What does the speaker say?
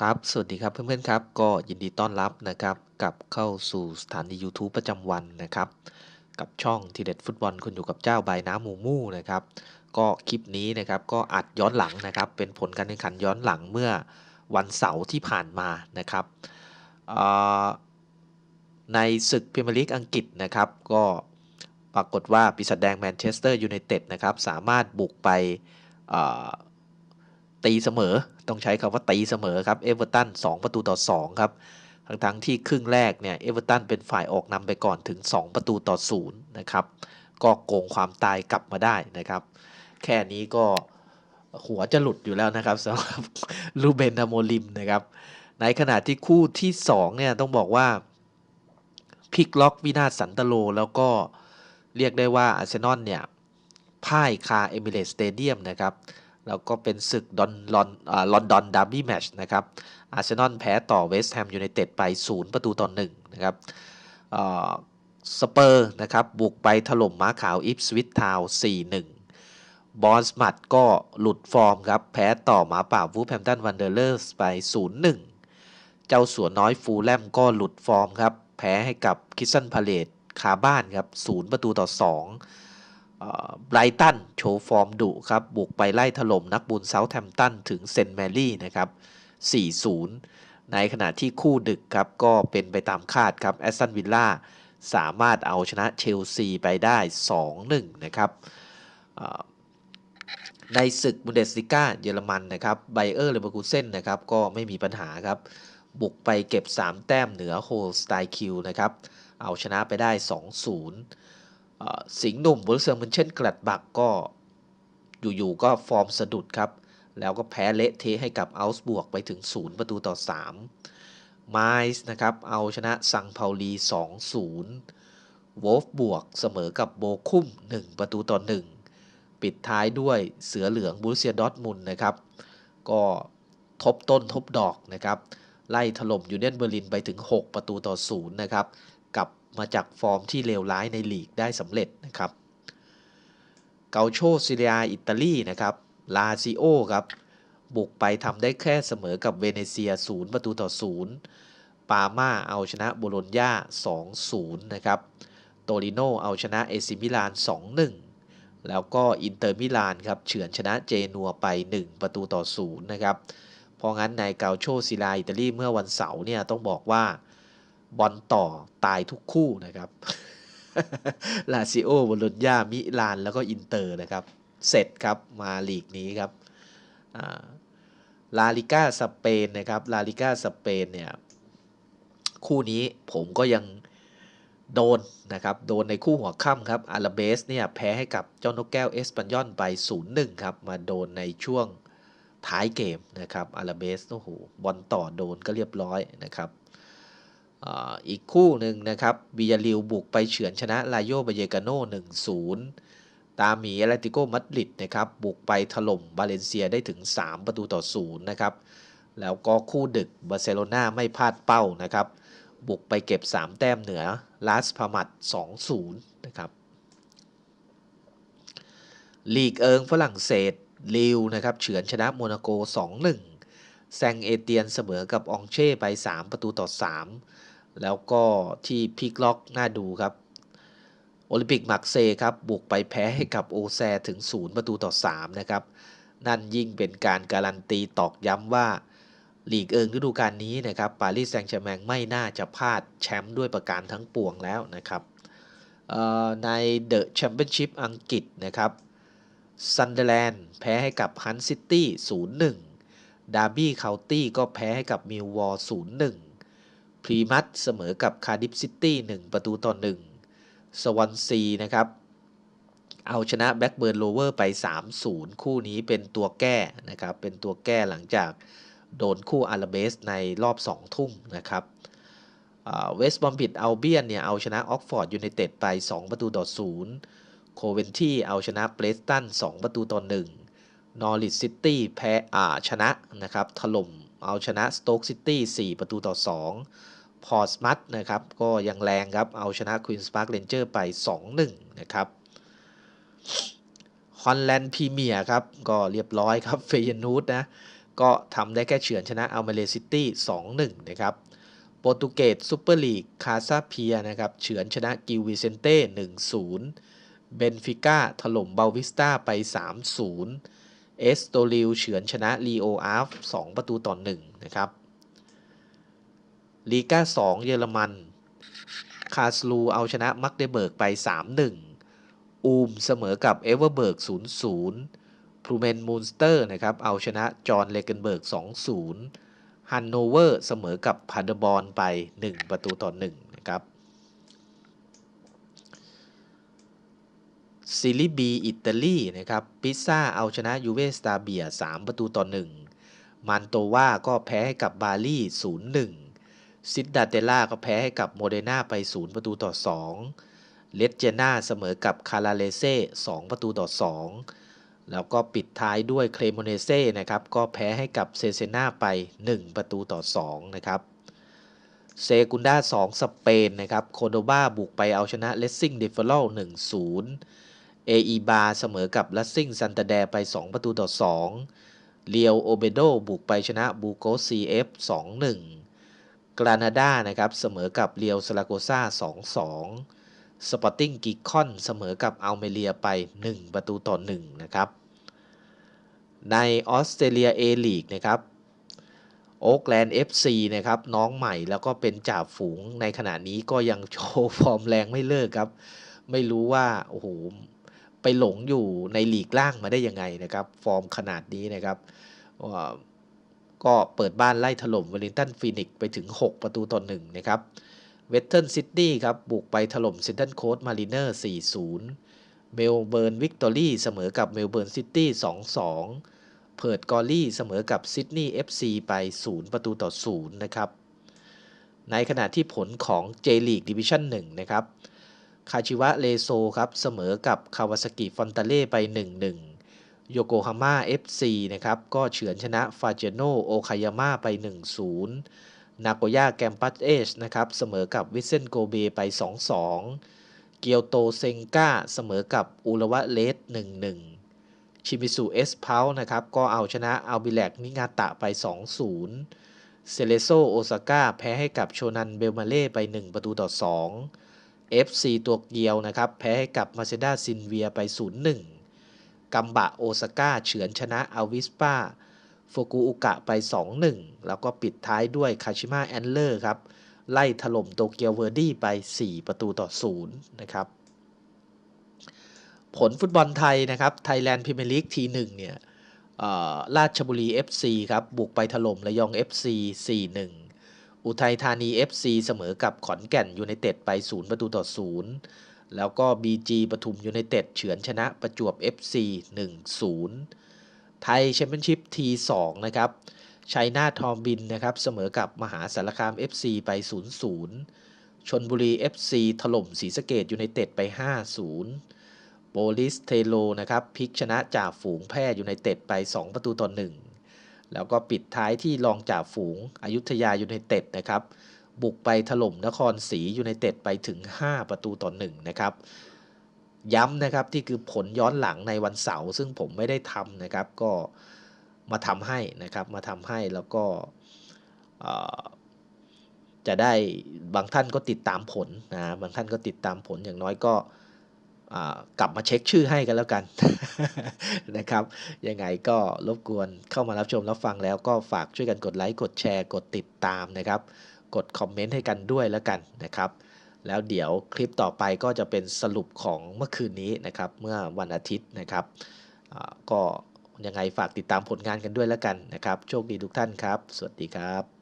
ครับ สวัสดีครับเพื่อนๆครับ ก็ยินดีต้อนรับนะครับกลับเข้าสู่สถานี YouTube ประจำวันนะครับ กับช่องทีเด็ดฟุตบอลคุณอยู่กับเจ้าใบน้ำหมูมู่นะครับ ก็คลิปนี้นะครับก็อัดย้อนหลังนะครับ เป็นผลการแข่งขันย้อนหลังเมื่อวันเสาร์ที่ผ่านมานะครับในศึกพรีเมียร์ลีกอังกฤษนะครับ ก็ปรากฏว่าปีศาจแดงแมนเชสเตอร์ยูไนเต็ดนะครับสามารถบุกไป ตีเสมอ ต้องใช้คำว่าตีเสมอครับเอเวอร์ตัน2ประตูต่อ2ครับทั้งทั้งที่ครึ่งแรกเนี่ยเอเวอร์ตันเป็นฝ่ายออกนำไปก่อนถึง 2 ประตูต่อ0นะครับก็โกงความตายกลับมาได้นะครับ แค่นี้ก็หัวจะหลุดอยู่แล้วนะครับสำหรับลูเบนอโมลิมนะครับในขณะที่คู่ที่2เนี่ยต้องบอกว่าพิกล็อกวินาศสันตโล แล้วก็เรียกได้ว่าอาร์เซนอลเนี่ยพ่ายคาเอมิเรตสเตเดียมนะครับ แล้วก็เป็นศึกดอนลอนลอนดอนดาร์บี้แมชนะครับอาร์เซนอลแพ้ต่อเวสต์แฮมยูไนเต็ดไป 0 ประตูต่อ1นะครับสเปอร์นะครับบุกไปถล่มม้าขาวอิฟสวิตทาว4-1 บอสมัดก็หลุดฟอร์มครับ แพ้ต่อหมาป่าวูฟแฮมตันวันเดอร์เลอร์สไป 0-1 เจ้าสัวน้อยฟูลแลมก็หลุดฟอร์มครับ แพ้ให้กับคิสซันพาเลตคาบ้านครับ 0 ประตูต่อ 2 ไบรตันโชว์ฟอร์มดุครับบุกไปไล่ถล่มนักบุญเซาท์แฮมตันถึงเซนแมรี่นะครับ 4-0 ในขณะที่คู่ดึกครับก็เป็นไปตามคาดครับแอสตันวิลล่าสามารถเอาชนะเชลซีไปได้ 2-1 นะครับในศึกบุนเดสลิก้าเยอรมันนะครับไบเออร์เลเวอร์คูเซนนะครับก็ไม่มีปัญหาครับ บุกไปเก็บ 3 แต้มเหนือโฮสไตคิวนะครับ เอาชนะไปได้ 2-0 สิงห์หนุ่มบุรเซียมันเช่นกลัดบักก็อยู่ๆก็ฟอร์มสะดุดครับ แล้วก็แพ้เละเทะให้กับอัลส์บวกไปถึง 0 ประตูต่อ 3 ไมส์นะครับเอาชนะซังเปาลี 2-0 วอฟบวกเสมอกับโบคุ้ม 1 ประตูต่อ 1 ปิดท้ายด้วยเสือเหลืองบูรเซียดอทมุนนะครับ ก็ทบต้นทบดอกนะครับ ไล่ถล่มยูเนียนเบอร์ลินไปถึง 6 ประตูต่อ 0 นะครับ กลับมาจากฟอร์มที่เลวร้ายในลีกได้สำเร็จนะครับเกาโชซิเรียอิตาลีนะครับลาซิโอครับบุกไปทำได้แค่เสมอกับเวเนเซีย 0 ประตูต่อ 0 ปาม่าเอาชนะโบโลญญา2-0 นะครับ โตริโนเอาชนะเอซิมิลาน 2-1 แล้วก็อินเตอร์มิลานครับเฉือนชนะเจนัวไป 1 ประตูต่อ 0 นะครับ เพราะงั้นในเกาโชซิลาอิตาลีเมื่อวันเสาร์เนี่ยต้องบอกว่า บอลต่อตายทุกคู่นะครับลาซิโอบโลญญามิลาน แล้วก็อินเตอร์นะครับ เสร็จครับมาลีกนี้ครับลาลิก้าสเปนนะครับลาลิก้าสเปนเนี่ยคู่นี้ผมก็ยังโดนนะครับ โดนในคู่หัวค่ำครับอาราเบสเนี่ยแพ้ให้กับเจ้านกแก้วเอสปันยอนไป 0-1 ครับ มาโดนในช่วงท้ายเกมนะครับอาราเบสโอ้โหบอลต่อโดนก็เรียบร้อยนะครับ อีกคู่หนึ่งนะครับบิยาลิวบุกไปเฉือนชนะลาโยบาเยกาโน่1-0ตามีแอเลติโกมาดริดนะครับบุกไปถล่มบาเลนเซียได้ถึง 3 ประตูต่อ0นะครับแล้วก็คู่ดึกบาร์เซโลนาไม่พลาดเป้านะครับบุกไปเก็บ 3 แต้มเหนือลาสพามัด2-0นะครับลีกเอิงฝรั่งเศสลิวนะครับเฉือนชนะโมนาโก 2-1 แซงเอเตียนเสมอกับองเช่ไป 3 ประตูต่อ 3 แล้วก็ที่พิกล็อกน่าดูครับโอลิมปิกมักเซครับบุกไปแพ้ให้กับโอแซถึง 0 ประตูต่อ 3 นะครับ นั่นยิ่งเป็นการการันตีตอกย้ำว่าลีกเอิงฤดูกาลนี้นะครับปารีสแซงต์แชร์แมงไม่น่าจะพลาดแชมป์ด้วยประการทั้งปวงแล้วนะครับในเดอะแชมเปี้ยนชิพอังกฤษนะครับซันเดอร์แลนด์แพ้ให้กับฮันซิตี้ 0-1 ดาร์บี้เคาน์ตี้ก็แพ้ให้กับมิลวอล0-1 พรีมัตเสมอกับคาร์ดิฟซิตี้1ประตูต่อ1สวอนซีนะครับ เอาชนะแบ็กเบิร์นโลเวอร์ไป 3-0 คู่นี้เป็นตัวแก้นะครับ เป็นตัวแก้หลังจากโดนคู่อาราเบสในรอบ 2 ทุ่มนะครับเวสต์บอมบิดเอาเบียนเนี่ยเอาชนะออกฟอร์ดยูไนเต็ดไป 2 ประตูต่อ0โคเวนที่เอาชนะเบรสตัน 2 ประตูต่อ1นอริทซิตี้แพ้อ่าชนะนะครับถล่มเอาชนะสโต๊กซิตี้ 4 ประตูต่อ 2 พอร์สมัตนะครับ ก็ยังแรงครับ เอาชนะควีนสปาร์คเรนเจอร์ไป 2-1 นะครับฮอลแลนด์พรีเมียร์ครับ ก็เรียบร้อยครับเฟยนูดนะ ก็ทำได้แค่เฉือนชนะอัลเมเลซิตี้ 2-1 นะครับโปรตุเกสซูเปอร์ลีกคาซาเพียนะครับเฉือนชนะกิวิเซนเต้ 1-0 เบนฟิก้าถล่มเบลวิสตาไป 3-0 เอสโตริลเฉือนชนะลีโออาร์ฟ2ประตูต่อ1นะครับ ลีกา2 เยอรมัน คาสลูเอาชนะมักเดเบิร์กไป 3-1 อูมเสมอกับเอเวอร์เบิร์ก 0-0 พรูเมนมูนสเตอร์นะครับเอาชนะจอห์นเลเกนเบิร์ก 2-0 ฮันโนเวอร์เสมอกับพาเดบอลไป 1 ประตูต่อ1นะครับซิลิบีอิตาลีนะครับปิซ่าเอาชนะยูเวสตาเบีย 3 ประตูต่อ 1 มันโตวาก็แพ้ให้กับบาลี0-1 ซิดดาเตล่าก็แพ้ให้กับโมเดนาไป 0 ประตูต่อ 2 เลสเจนาเสมอกับคาราเลเซ่ 2 ประตูต่อ 2 แล้วก็ปิดท้ายด้วยเคลโมเนเซ่นะครับก็แพ้ให้กับเซเซนาไป 1 ประตูต่อ 2 นะครับเซกุนดา2 สเปนนะครับโคโดบาบุกไปเอาชนะเลสซิ่งเดฟเฟล1-0เออีบาเสมอกับลัสซิ่งซันตาแดไป 2 ประตูต่อ 2 เลียวโอเบโดบุกไปชนะบูโกซีเอฟ2-1 กรานาดานะครับเสมอกับเรียวซาลาโกซา2-2 สปอร์ติ้งกิคอนเสมอกับอัลเมเรียไป 1 ประตูต่อ 1 นะครับ ในออสเตรเลียเอลีกนะครับโอ๊กแลนด์ FC นะครับน้องใหม่แล้วก็เป็นจ่าฝูงในขณะนี้ก็ยังโชว์ฟอร์มแรงไม่เลิกครับ ไม่รู้ว่าโอ้โหไปหลงอยู่ในลีกล่างมาได้ยังไงนะครับ ฟอร์มขนาดนี้นะครับ ก็เปิดบ้านไล่ถล่มเวลิงตันฟีนิกไปถึง 6 ประตูต่อ1นะครับเวสเทิร์นซิดนีย์ครับบุกไปถล่มเซนตันโคสต์มารีเนอร์ 4-0 เมลเบิร์นวิกตอรี่เสมอกับเมลเบิร์นซิตี้ 2-2 เพิร์ดกอลลี่เสมอกับซิดนีย์ FC ไป 0 ประตูต่อ 0 นะครับ ในขณะที่ผลของเจลีกดิวิชั่น1นะครับ คาชิวะเลโซครับเสมอกับคาวาซากิฟอนตาเล่ไป 1-1 โยโกฮาม่า FC นะครับก็เฉือนชนะฟาเจโนโอคายาม่าไป 1-0 นาโกย่าแกมปัสเอชนะครับเสมอกับวิเซนโกเบไป 2-2 เกียวโตเซงกาเสมอกับอุลวะเลส 1-1 ชิมิสุเอสเพานะครับก็เอาชนะอัลบิแลกนิงาตะไป 2-0 เซเลโซโอซาก้าแพ้ให้กับโชนันเบลมาเล่ไป 1 ประตูต่อ 2 FC ตัวเกียวนะครับแพ้ให้กับมาเซดาซินเวียไป 0-1 กัมบะโอซาก้าเฉือนชนะอัลวิสปาโฟกุอุกะไป 2-1 แล้วก็ปิดท้ายด้วยคาชิมะแอนเลอร์ครับ ไล่ถล่มโตเกียวเวอร์ดี้ไป 4 ประตูต่อ 0 นะครับ ผลฟุตบอลไทยนะครับไทยแลนด์พรีเมียร์ลีกทีหนึ่งเนี่ยราชบุรี FC ครับบุกไปถล่มระยอง FC 4-1 อุทัยธานี FC เสมอกับขอนแก่นยูไนเต็ดไป 0 ประตูต่อ 0 แล้วก็ BG ปทุมยูไนเต็ดเฉือนชนะประจวบ FC 1-0 ไทยแชมเปี้ยนชิพที2นะครับชัยนาทอมบินนะครับเสมอกับมหาสารคาม FC ไป 0-0 ชนบุรี FC ถล่มศรีสะเกดยูไนเต็ดไป 5-0 โบลิสเทโลนะครับพลิกชนะจ่าฝูงแพร่ยูไนเต็ดไป 2 ประตูต่อ 1 แล้วก็ปิดท้ายที่รองจ่าฝูงอยุธยายูไนเต็ดนะครับ บุกไปถล่มนครศรียูไนเต็ดไปถึง 5 ประตูต่อ1นะครับย้ำนะครับที่คือผลย้อนหลังในวันเสาร์ซึ่งผมไม่ได้ทำนะครับก็มาทำให้นะครับมาทำให้แล้วก็จะได้บางท่านก็ติดตามผลนะบางท่านก็ติดตามผลอย่างน้อยก็กลับมาเช็คชื่อให้กันแล้วกันนะครับยังไงก็รบกวนเข้ามารับชมรับฟังแล้วก็ฝากช่วยกันกดไลค์กดแชร์กดติดตามนะครับ กดคอมเมนต์ให้กันด้วยแล้วกันนะครับ แล้วเดี๋ยวคลิปต่อไปก็จะเป็นสรุปของเมื่อคืนนี้นะครับ เมื่อวันอาทิตย์นะครับก็ยังไงฝากติดตามผลงานกันด้วยแล้วกันนะครับ โชคดีทุกท่านครับ สวัสดีครับ